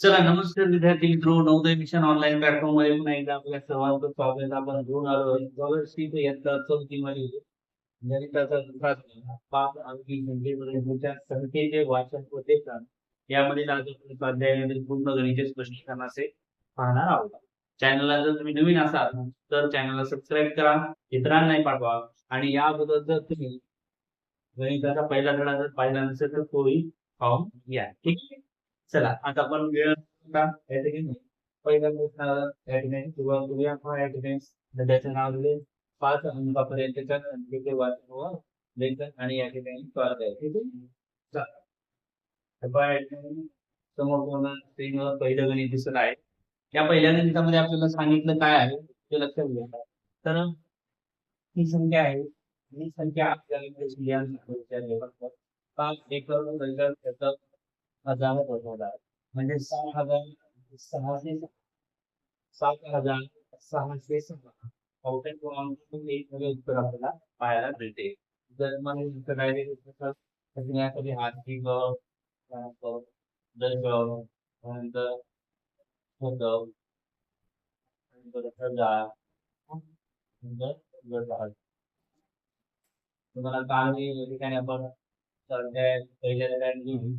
चला नमस्कार विद्यार्थी मित्र नवोदय मिशन ऑनलाईन प्लॅटफॉर्ममध्ये पुन्हा एकदा आपल्या सर्वांचं स्वागत. आपण घेऊन आलो स्कॉलरशिप यंदा चौथीमध्ये गणिताचा दुसरा पाच अंकी संख्येपर्यंतच्या संख्येचे वाचन व लेखन यामध्ये आज आपण स्वाध्यायामध्ये पूर्ण गणिते स्पष्टीकरण असे पाहणार आहोत. चॅनलला जर तुम्ही नवीन असाल तर चॅनलला सबस्क्राईब करा इतरांनाही पाठवा. आणि या अगोदर जर तुम्ही गणिताचा पहिला धडा जर पाहिला नसेल तर तोही पाहून घ्या. ठीक? आहे चला आता आपण वेळ या ठिकाणी पहिल्या प्रश्नाला या ठिकाणी सुरुवात करूया. हा या ठिकाणी नाव दिले. पाच अंकापर्यंतच्या संख्येचे वाचन व लेखन आणि या ठिकाणी स्वार्थ आहे. ठीक आहे? चला. तर पहा या ठिकाणी समोर पूर्ण स्क्रीनवर पहिलं गणित दिसत आहे. या पहिल्या गणितामध्ये आपल्याला सांगितलं काय आहे ते लक्षात घ्या तर ही संख्या आहे. ही संख्या आपल्याला पाच एकर हज़ार होता म्हणजे सहा हज़ार सहाशे सात हज़ार सहाशे सहा चौथ्या क्रमांकातून एक नवे उत्तर आपल्याला पाहायला मिळते जर मला उत्तर डायरेक्ट हाती तुम्हाला काल ठिकाणी आपण पहिल्या ठिकाणी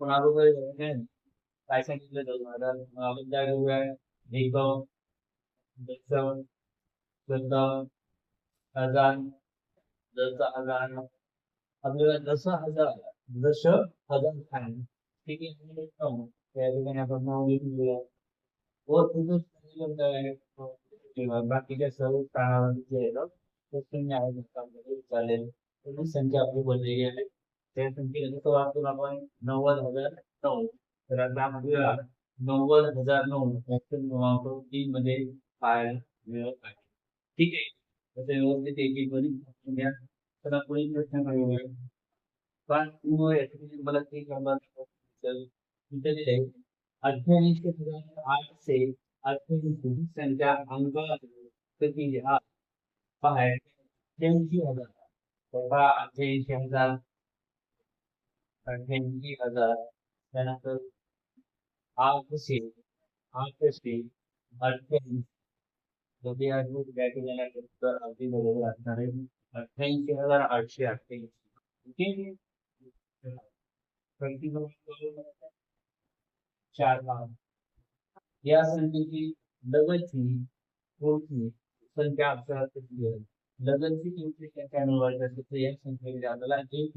आहे कशी घ्या पण अगोदर काय सांगितलं जातं आपण त्या घेऊया एक दस चौदा हज़ार दस हज़ार आपल्याला दस हज़ार दश हज़ार खाणे ठीक आहे आणि एक नऊ. त्या ठिकाणी आपण नाव लिहून घेऊया व तुझं सांगितलं काय किंवा बाकीच्या सर्व स्थानावर जे आहे ना ते शून्य आहे म्हणतात. चालेल तर ही आपण नव्वद हज़ार नऊ तर आता आपल्याला नव्वद हज़ार नऊ ऑप्शन क्रमांक तीन मध्ये पाहायला मिळत आहे ठीक आहे तसे व्यवस्थित एक एक मध्ये घ्या चला पुढील प्रश्न करूया पण मग याच्यामध्ये मला ते क्रमांक इथे दिले अठ्ठ्याऐंशी हज़ार आठशे अठ्ठ्याऐंशी ही संख्या अंक किती हा पहा अठ्ठ्याऐंशी हज़ार। पहा अठ्ठ्याऐंशी हज़ार अठ्ठ्याऐंशी हज़ार। त्यानंतर आठशे आठशे अठ्ठ्याऐंशी दोघे आठवून बॅटरी झाल्यानंतर अगदी बरोबर असणार आहे अठ्ठ्याऐंशी हज़ार आठशे अठ्ठ्याऐंशी ओके चार पाच या संख्येची लगतची संख्या आपल्याला लगतची कोणती संख्या एक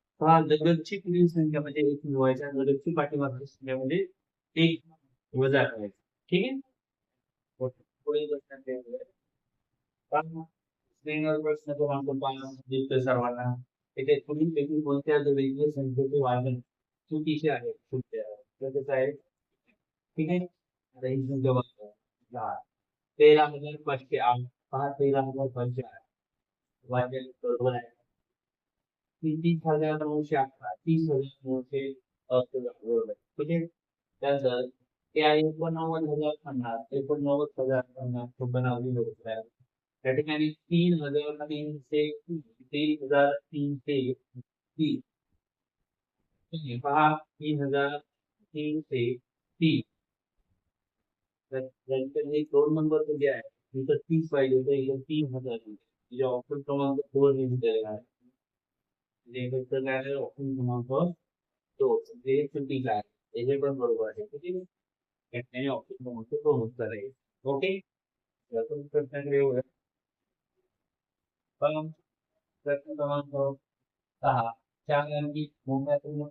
हा पहा पुढील संख्या म्हणजे एक मिळवायचा लगतची पाठीमागची संख्या म्हणजे एक वजा करायचं. ठीक आहे? पुढील प्रश्न स्क्रीनवर प्रश्न क्रमांक पाच सर्वांना इथे पुढील पैकी कोणत्या वेगवेगळ्या संख्येचे वाचन चुकीचे आहे? चुकीचे आहे. ठीक आहे? आता ही संख्या बघा. दहा. तेरा हजार पाचशे आठ. पहा तेरा हजार पाचशे आठ. वाचन बरोबर आहे. तीस हज़ार नऊशे अकरा तीस हज़ार बरोबर आहे ठीक आहे त्यानंतर ते आहे एकोणनव्वद हज़ार पन्नास एकोणनव्वद हज़ार पन्नास एकोणनव्वद बरोबर आहे त्या ठिकाणी तीन हज़ार तीनशे तीन हज़ार तुम्ही पहा तीन हज़ार तर त्यांच्याकडे एक दोन नंबर जे आहे इथं तीस पाहिजे इथं तीन हज़ार म्हणजे ऑप्शन क्रमांक दोन लिहिलेला आहे म्हणजे इथं काय आहे ऑप्शन क्रमांक दोन जे चुकीचं आहे हे पण बरोबर आहे ठीक आहे त्याने ऑप्शन क्रमांक दोन उत्तर आहे ओके यातून प्रश्नाकडे येऊया पण प्रश्न क्रमांक सहा चार अंकी मोठ्यातून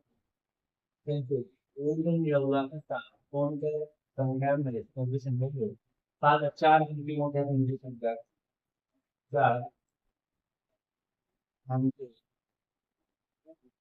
त्यांचे एकूण मिळवला असता कोणत्या संख्यांमध्ये कोणती संख्या मिळेल पाच चार अंकी मोठ्या संख्येची संख्या चार अंकी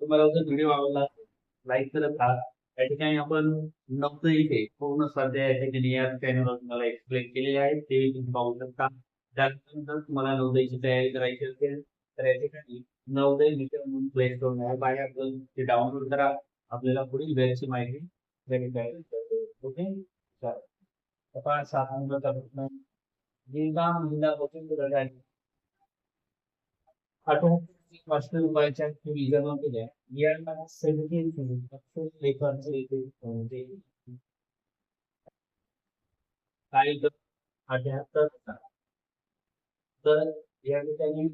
तुम्हाला जर व्हिडिओ आवडला लाईक करत राहा. या ठिकाणी आपण नव्हतं इथे पूर्ण स्वाध्याय या ठिकाणी या चॅनलवर तुम्हाला एक्सप्लेन केलेले आहे. ते तुम्ही पाहू शकता. त्यानंतर तुम्हाला नवोदयची तयारी करायची असेल तर या ठिकाणी नवदय मीटर म्हणून प्ले स्टोर ऍप आहे. आपण ते डाउनलोड करा. आपल्याला पुढील वेळची माहिती व्हेरीफाय ओके चालेल आता सात नंबरचा प्रश्न जिल्हा महिला बचत गट आहे आठवण पाचशे रुपयाच्या फ़ी जमा केल्या या अक्षर लेखांचे इथे कोणते काही तर अठ्याहत्तर होता तर या ठिकाणी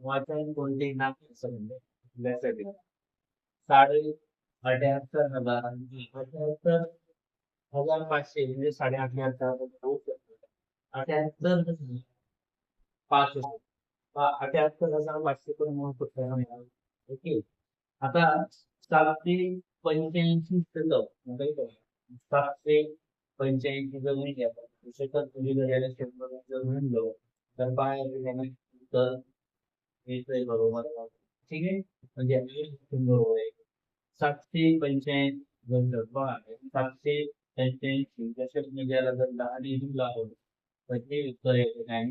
वाचन कोणते म्हणजे आपल्यासाठी साडे अठ्याहत्तर हज़ार अठ्याहत्तर हज़ार पाचशे म्हणजे साडे अठ्याहत्तर अठ्याहत्तर पाच अठ्याहत्तर हजार पाचशे पण म्हणून पुस्तकाला मिळालं ओके? आता सातशे पंच्याऐंशी शतक सातशे पंच्याऐंशी जर म्हणजे आपण शतक तुम्ही घड्याला शंभर जर म्हणलो तर पाय तर बरोबर ठीक आहे? म्हणजे बरोबर आहे. सातशे पंच्याऐंशी सातशे पंच्याऐंशी जसे तुम्ही याला जर दहा लिहून लावलं तर ते उत्तर येते काय?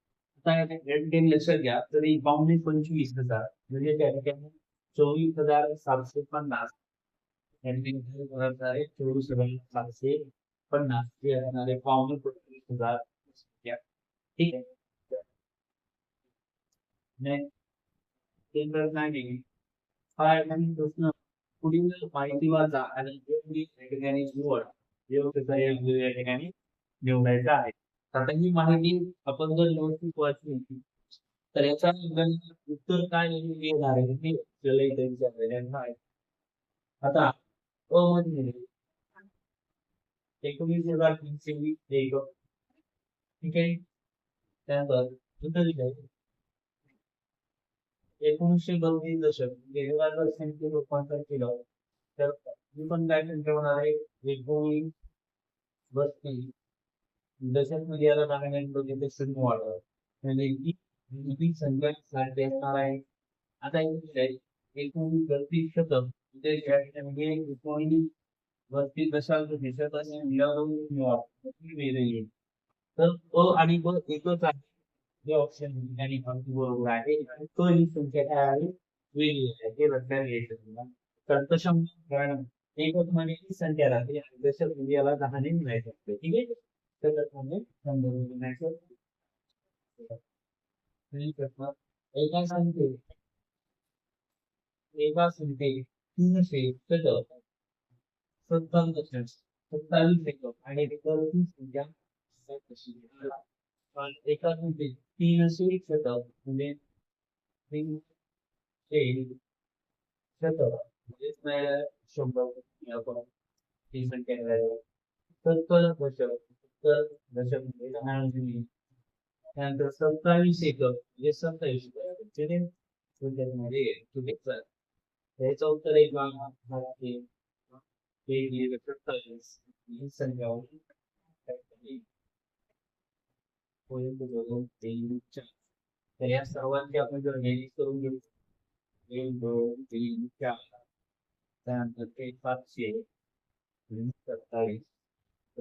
पावणे पंचवीस हज़ार म्हणजे त्या हज़ार सातशे पन्नास या ठिकाणी काय करायचं आहे चोवीस हज़ार सातशे पन्नास असणारे पावणे पंचवीस हज़ार ठीक आहे प्रश्न आहे या ठिकाणी प्रश्न पुढील माहिती वाचा आणि आता ही माहिती आपण जर व्यवस्थित वाचली तर याचा गणित उत्तर काय येणार आहे? हे आपल्याला इथे विचारलेलं आहे. आता अ मध्ये एकोणीस हजार तीनशे वीस एक ठीक आहे? त्यानंतर उत्तर एकोणीसशे बत्तीस दशक वेगवेगळ्या जर संख्ये रूपांतर केलं. तर मी पण काय संख्या होणार आहे? एकोणीस बत्तीस नागालँड बघितलं शून्य वाढव म्हणजे ही ही संख्या सारखी असणार आहे आता एकोणीस बत्तीस शतक म्हणजे या ठिकाणी एकोणीस बत्तीस दशांश दिसत मिळवून वेगळी तर अ आणि ब एकच आहे हे ऑप्शन ठिकाणी अगदी बरोबर आहे आणि तो ही संख्या काय आहे वेगळी आहे हे। लक्षात घ्यायचं तुम्हाला तर दशम कारण एकच म्हणजे संख्या राहते आणि दशक म्हणजे याला दहाने मिळायचं ठीक आहे एका सांगते तीनशे षटक सत्तावन्न षट आणि एका सांगते तीनशे षटक म्हणजे म्हणजेच नाही शंभर ही संख्या सत्तर षटक सत्तर दशक म्हणजे दहा म्हणजे त्यानंतर सत्तावीस एकक म्हणजे सत्तावीस म्हणजे संख्यामध्ये चुकीचं आहे. याचं उत्तर एक ते दिलेलं सत्तावीस ही संख्या होती काहीतरी होईल दोन तीन चार तर या सर्वांची आपण जर बेरीज करून घेऊ एक दोन तीन चार त्यानंतर ते सातशे आणि सत्तावीस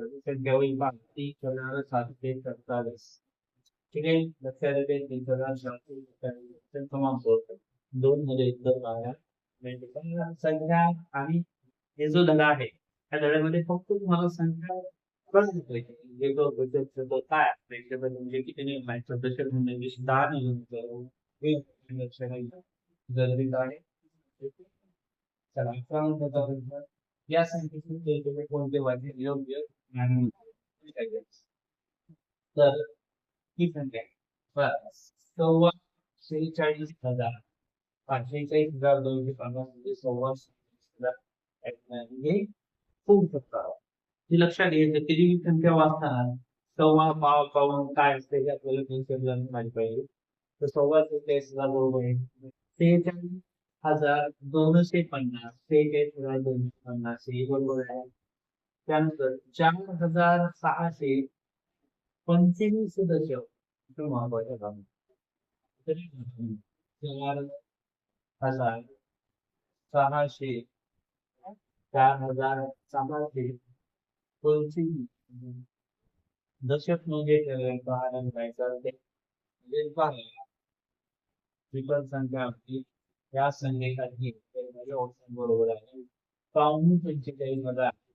तर ही। संख्या होईल बाकी करणार सातशे सत्तावीस ठीक आहे लक्षात येते तीन हज़ार सातशे सत्तावीस क्रमांक दोन मध्ये इतर बाहेर म्हणजे संख्या आणि हे। जो धडा आहे त्या धड्यामध्ये फक्त तुम्हाला संख्या पाहिजे म्हणजे तो बचत शब्द काय असते म्हणजे किती नियम आहेत सदस्य म्हणजे दहा नियम गरजेचं आहे चला अकरा नंबरचा प्रश्न या संख्येतून वेगवेगळे कोणते वाक्य योग्य आणि तर ही संख्या आहे. बरं. सव्वा शेहेचाळीस हज़ार पाचशे चाळीस हज़ार दोनशे पन्नास म्हणजे सव्वा शेहेचाळीस हज़ार म्हणजे होऊ शकतात हे लक्षात घ्यायचं कधी ही संख्या वाचताना सव्वा पाव पाऊन काय असते हे आपल्याला कन्सेप्ट जाणून माहिती पाहिजे तर सव्वा शेहेचाळीस हज़ार बरोबर आहे शेहेचाळीस हज़ार दोनशे पन्नास शेहेचाळीस हज़ार दोनशे पन्नास हे बरोबर आहे त्यानंतर चार हजार सहाशे पंचवीस दशक. चार हजार सहाशे चार हजार सहाशे पंचवीस दशक म्हणजे, म्हणजे ट्रिपल संख्या होती. या संख्येसाठी ऑप्शन बरोबर आहे. पाहुणे पंचेचाळीस हजार.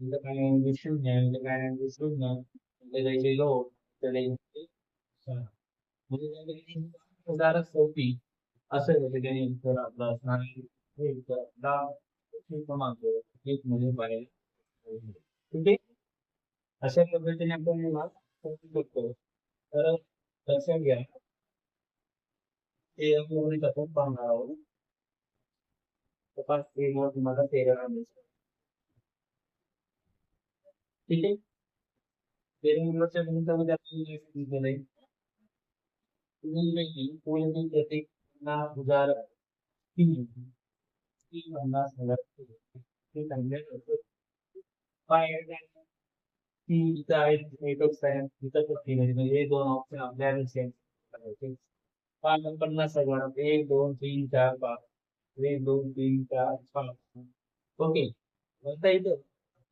ఇంతకాయని శూన్య ఇంతకాయని శూన్య ఇంతకైతే లో ఇంతకైతే म्हणजे सोपी असेल त्याने उत्तर आपलं असणार हे उत्तर आपला क्रमांक एक मध्ये पाहिजे ठीक आहे अशा पद्धतीने आपण मला करतो तर लक्षात घ्या ते आपण पाहणार आहोत तपास तुम्हाला तेरा ठीक आहे तुम्ही कोणी प्रत्येक पन्नास हज़ार तीन तीन पन्नास हज़ार ते तीन हे दोन ऑप्शन करायचे पाच आणि पन्नास हज़ार एक दोन तीन, चार पाच एक दोन तीन, चार, पाच। ओके आता इथं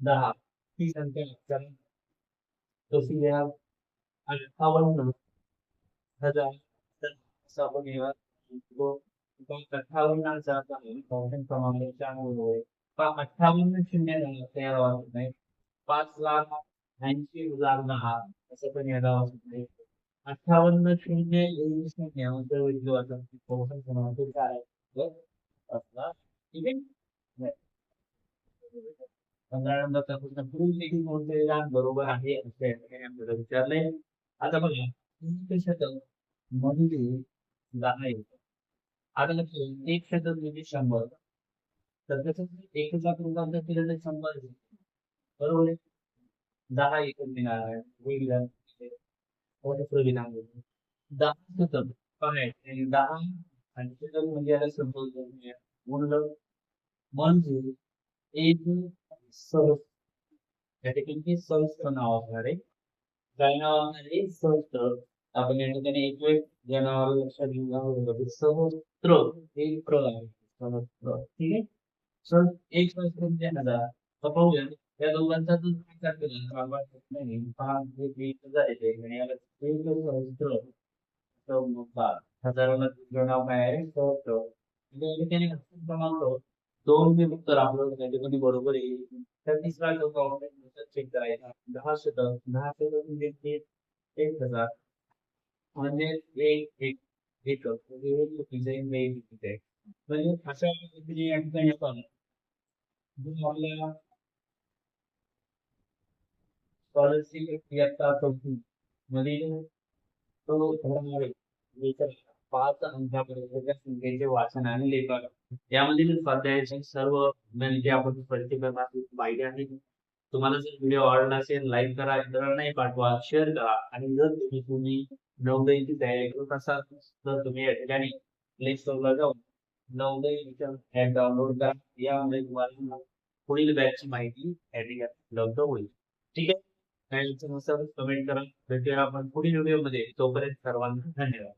दहा ही संख्या आपल्याला कशी घ्या अठ्ठावन्न हज़ार आपण घेऊया तो ऑप्शन क्रमांक चार बरोबर आहे पहा, अठ्ठावन्न शून्य तयार वाटत नाही पाच लाख ऐंशी हज़ार दहा असं पण यायला वाटत नाही अठ्ठावन्न शून्य एक शून्य वैध वाटत नाही. ऑप्शन क्रमांक काय ठीक आहे बरोबर आहे विचारलंय. आता बघा एक शतक म्हणजे दहा एक आता लक्ष एक शतक म्हणजे शंभर. तर कसं एक लाख रुपयांचा केलं तर शंभर. बरोबर दहा एकर मिळणार आहे. वेगळ्या दहा शतक काय? दहा आणि शतक म्हणजे याला शंभर म्हणजे, म्हणजे एक या ठिकाणी सहस्त्र नाव असणार आहे काय नाव असणार आपण या ठिकाणी एक वेळ या नावाला लक्षात घेऊन आहोत सहस्त्र हे प्र आहे सहस्त्र ठीक आहे सर एक सहस्त्र म्हणजे हजार तर पाहूया या दोघांचा जो विचार केला तर आम्हाला वाटत नाही पहा हे जे जायचे आणि याला एक सहस्त्र हजाराला तुझं नाव काय आहे सहस्त्र म्हणजे त्याने घासून क्रमांक दोन जे उत्तर आपलं त्याच्यामध्ये बरोबर येईल तर तिसरा जो प्रॉब्लेम चेक करायचा दहा शतक दहा शतक म्हणजे एक हज़ार। म्हणजे एक एक एक म्हणजे अशा पद्धतीने या ठिकाणी आपण जो आपल्या स्कॉलरशिप इयत्ता चौथी मधील तो धडा आहे पाच अंकापर्यंतच्या संख्येचे वाचन आणि लेखन. यामधील स्वाध्यायाचे सर्व म्हणजे आपण परिचय माहिती आहे. तुम्हाला जर व्हिडिओ आवडला असेल लाईक करा. इतरांनाही पाठवा. शेअर करा. आणि जर तुम्ही तुम्ही नवदयीची तयारी करत असाल तर तुम्ही या ठिकाणी प्ले स्टोरला जाऊन नवोदय ऍप डाउनलोड करा. यामध्ये तुम्हाला पुढील बॅचची माहिती या ठिकाणी उपलब्ध होईल. ठीक आहे? काही अडचण असेल कमेंट करा. भेटूया आपण पुढील व्हिडिओमध्ये तोपर्यंत सर्वांना धन्यवाद.